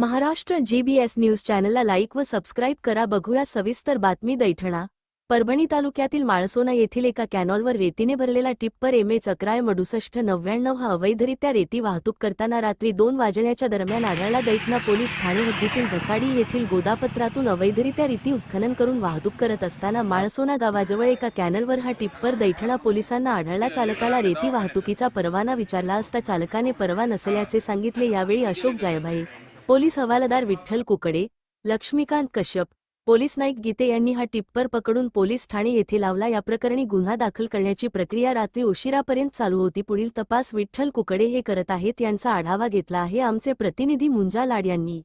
Maharashtra GBS news चॅनलला like व subscribe करा. बघूया सविस्तर बातमी दैठणा. परभणी तालुक्यातील माळसोना येथील एका कॅनॉलवर रेतीने भरलेला टिप्पर एम एच चक्राय मडुसष्ट नव्याण्णव हा अवैधरित्या रेती वाहतूक करताना रात्री दोन वाजण्याच्या दरम्यान आढळला दैठणा. पोलीस ठाणे हद्दीतील घसाडी येथील गोदापत्रातून अवैधरित्या रेती उत्खनन करून वाहतूक करत असताना माळसोना गावाजवळ एका कॅनलवर हा टिप्पर दैठणा पोलिसांना आढळला. चालकाला रेती वाहतुकीचा परवाना विचारला असता चालकाने परवा नसल्याचे सांगितले. यावेळी अशोक जायभाई पोलीस हवालदार विठ्ठल कुकडे लक्ष्मीकांत कश्यप पोलीस नाईक गीते यांनी हा टिप्पर पकडून पोलीस ठाणे येथे लावला. या प्रकरणी गुन्हा दाखल करण्याची प्रक्रिया रात्री उशिरापर्यंत चालू होती. पुढील तपास विठ्ठल कुकडे हे करत आहेत यांचा आढावा घेतला आहे. आमचे प्रतिनिधी मुंजा लाड यांनी.